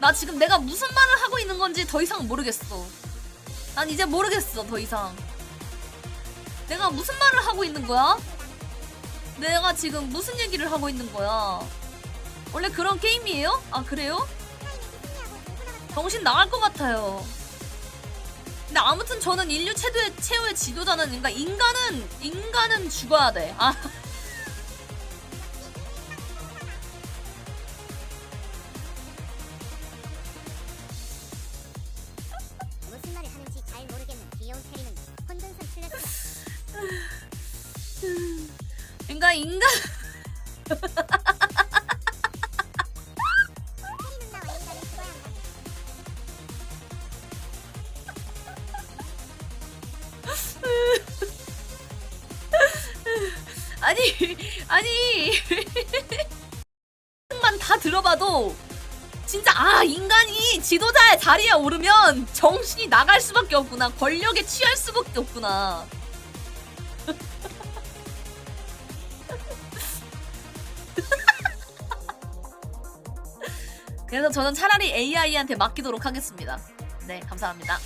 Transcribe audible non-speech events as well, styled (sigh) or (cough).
나 지금 내가 무슨 말을 하고 있는 건지 더 이상 모르겠어. 난 이제 모르겠어, 더 이상. 내가 무슨 말을 하고 있는 거야? 내가 지금 무슨 얘기를 하고 있는 거야? 원래 그런 게임이에요? 아, 그래요? 정신 나갈 것 같아요. 근데 아무튼 저는 인류 최고의, 최후의 지도자는, 그러니까 인간은, 인간은 죽어야 돼. 아. 인간, 한다. (laughs) 아니, 아니. 만다 들어봐도 진짜 아 인간이 지도자의 자리에 오르면 정신이 나갈 수밖에 없구나 권력에 취할 수밖에 없구나 그래서 저는 차라리 AI한테 맡기도록 하겠습니다. 네 감사합니다